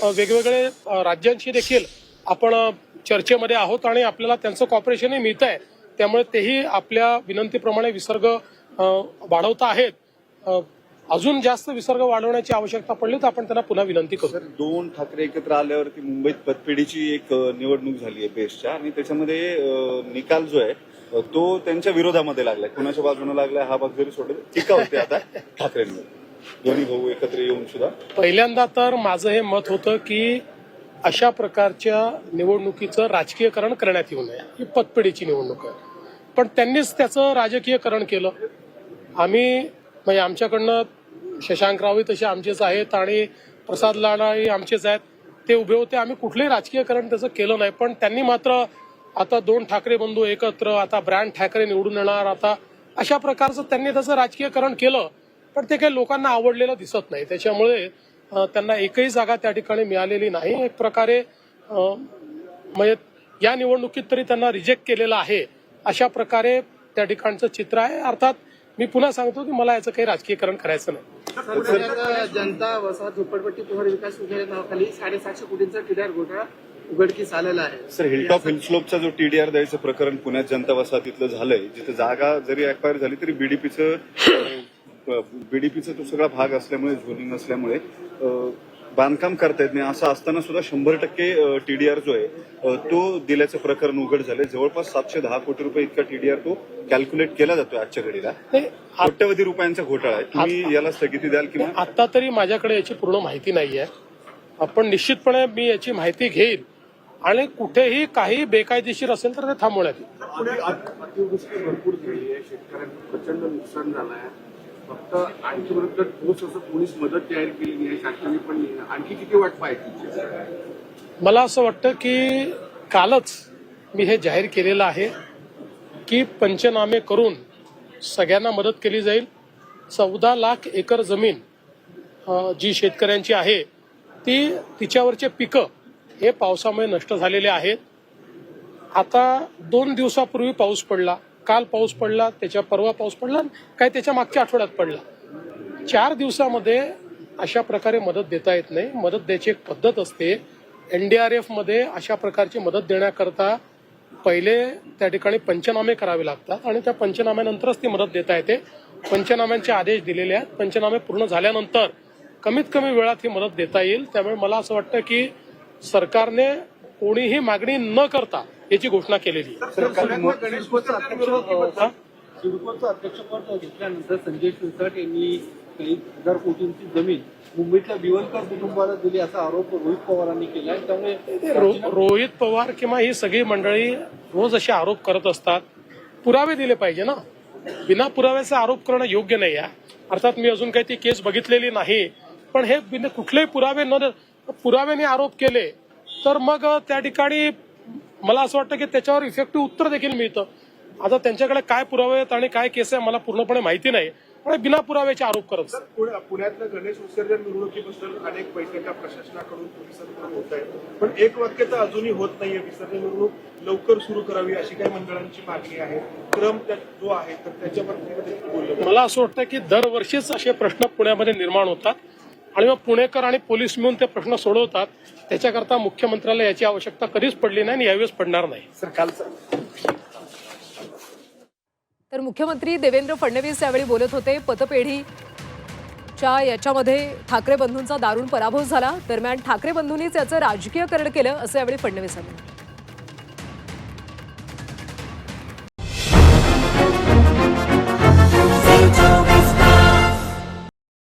वेगवेगळे राज्यांशी देखील आपण चर्चेमध्ये आहोत आणि आपल्याला त्यांचं कॉपरेशनही मिळत आहे त्यामुळे तेही आपल्या विनंतीप्रमाणे विसर्ग वाढवत वाढवता आहेत. अजून जास्त विसर्ग वाढवण्याची आवश्यकता पडली तर आपण त्यांना पुन्हा विनंती करू. सर दोन ठाकरे एकत्र आल्यावरती मुंबईत पतपेढीची एक निवडणूक झाली आहे बेस्टच्या आणि त्याच्यामध्ये निकाल जो आहे तो त्यांच्या विरोधामध्ये लागलाय. कुणाच्या बाजूने लागलाय हा भाग जरी सोडला टीका होते आता ठाकरेंवर. दोन्ही भाऊ एकत्र येऊन सुद्धा? पहिल्यांदा तर माझं हे मत होतं की अशा प्रकारच्या निवडणुकीचं राजकीयकरण करण्यात येऊ नये. ही पतपेढीची निवडणूक आहे. पण त्यांनीच त्याचं राजकीयकरण केलं. आम्ही म्हणजे आमच्याकडनं शशांकरावही तसे आमचेच आहेत आणि प्रसाद लाडाही आमचेच आहेत. ते उभे होते. आम्ही कुठलंही राजकीयकरण त्याचं केलं नाही. पण त्यांनी मात्र आता दोन ठाकरे बंधू एकत्र आता ब्रँड ठाकरे निवडून येणार आता अशा प्रकारचं त्यांनी त्याचं राजकीयकरण केलं. पण ते काही लोकांना आवडलेलं दिसत नाही. त्याच्यामुळे त्यांना एकही जागा त्या ठिकाणी मिळालेली नाही. एक प्रकारे म्हणजे या निवडणुकीत तरी त्यांना रिजेक्ट केलेलं आहे अशा प्रकारे त्या ठिकाणचं चित्र आहे. अर्थात मी पुन्हा सांगतो की मला याचं काही राजकीयकरण करायचं नाही. जनता वसाहत झोपडपट्टी पुनर्विकास योजनेच्या नावाखाली साडेसातशे कोटींचा टीडीआर घोटाळा उघडकीस आलेला आहे. सर हिलटॉप हिलस्लोपचा जो टीडीआर द्यायचं प्रकरण पुण्यात जनता वसाहतीतलं झालंय जिथे जागा जरी अक्वायर झाली तरी बीडीपीचं बीडीपीचा तो सगळा भाग असल्यामुळे झोनिंग असल्यामुळे बांधकाम करता येत नाही असं असताना सुद्धा शंभर टक्के टीडीआर जो आहे तो दिल्याचं प्रकरण उघड झालंय. जवळपास सातशे दहा कोटी रुपये इतका टीडीआर तो कॅल्क्युलेट केला जातोय आजच्या घडीला. कोट्यवधी रुपयांचा घोटाळा आहे. तुम्ही याला स्थगिती द्याल किंवा आता तरी माझ्याकडे याची पूर्ण माहिती नाही आहे. आपण निश्चितपणे मी याची माहिती घेईल आणि कुठेही काही बेकायदेशीर असेल तर ते थांबवण्यात येईल. पुण्यात अतिवृष्टी भरपूर झाली आहे. शेतकऱ्यांचं प्रचंड नुकसान झालं आहे फक्त आणखी विरुद्ध ठोस असं पोलीस मदत जाहीर केली नाही शासनाने पण नाही. आणखी किती वाट पाहायची मला असं वाटतं की कालच मी हे जाहीर केलेलं आहे की पंचनामे करून सगळ्यांना मदत केली जाईल. चौदा लाख एकर जमीन जी शेतकऱ्यांची आहे ती तिच्यावरचे पिकं हे पावसामुळे नष्ट झालेले आहेत. आता दोन दिवसापूर्वी पाऊस पडला. काल पाऊस पडला त्याच्या परवा पाऊस पडला काय त्याच्या मागच्या आठवड्यात पडला. चार दिवसामध्ये अशा प्रकारे मदत देता येत नाही. मदत द्यायची एक पद्धत असते. एनडीआरएफमध्ये अशा प्रकारची मदत देण्याकरता पहिले त्या ठिकाणी पंचनामे करावे लागतात आणि त्या पंचनाम्यानंतरच ती मदत देता येते. पंचनाम्यांचे आदेश दिलेले आहेत. पंचनामे पूर्ण झाल्यानंतर कमीत कमी वेळात ही मदत देता येईल. त्यामुळे मला असं वाटतं की सरकारने कोणीही मागणी न करता याची घोषणा केलेली सिडकोचं अध्यक्ष? सिडकोचं अध्यक्षपद घेतल्यानंतर संजय शिरसाट यांनी काही हजार कोटींची जमीन मुंबईतल्या बिवलकर कुटुंबाला दिली असा आरोप रोहित पवारांनी केला त्यामुळे रोहित पवार किंवा ही सगळी मंडळी रोज असे आरोप करत असतात. पुरावे दिले पाहिजे ना. बिना पुराव्याचे आरोप करणं योग्य नाही आहे. अर्थात मी अजून काही ती केस बघितलेली नाही. पण हे बिन कुठलेही पुरावे न पुराव्याने आरोप केले तर मग त्या ठिकाणी मला असं वाटतं की त्याच्यावर इफेक्टिव्ह उत्तर देखील मिळतं. आता त्यांच्याकडे काय पुरावे आहेत आणि काय केस आहे मला पूर्णपणे माहिती नाही. पण बिना पुराव्याचे आरोप करत असतात. पुण्या- पुण्यातल्या गणेश विसर्जन मिरवणुकीबद्दल अनेक बैठका प्रशासनाकडून पोलिसांकडून होत आहेत. पण एक वाक्य तर अजूनही होत नाहीये. विसर्जन मिरवणूक लवकर सुरू करावी अशी काही मंडळांची मागणी आहे. क्रम जो आहे तर त्याच्या मला असं वाटतं की दरवर्षीच असे प्रश्न पुण्यामध्ये निर्माण होतात. आणि मग पुणेकर आणि पोलीस मिळून ते प्रश्न सोडवतात त्याच्याकरता मुख्यमंत्र्याला याची आवश्यकता कधीच पडली नाही आणि यावेळेस पडणार नाही सर कालचा तर मुख्यमंत्री देवेंद्र फडणवीस यावेळी बोलत होते पतपेढीच्या याच्यामध्ये ठाकरे बंधूंचा दारुण पराभव झाला दरम्यान ठाकरे बंधूंनीच याचं राजकीयकरण केलं असं यावेळी फडणवीस यांनी.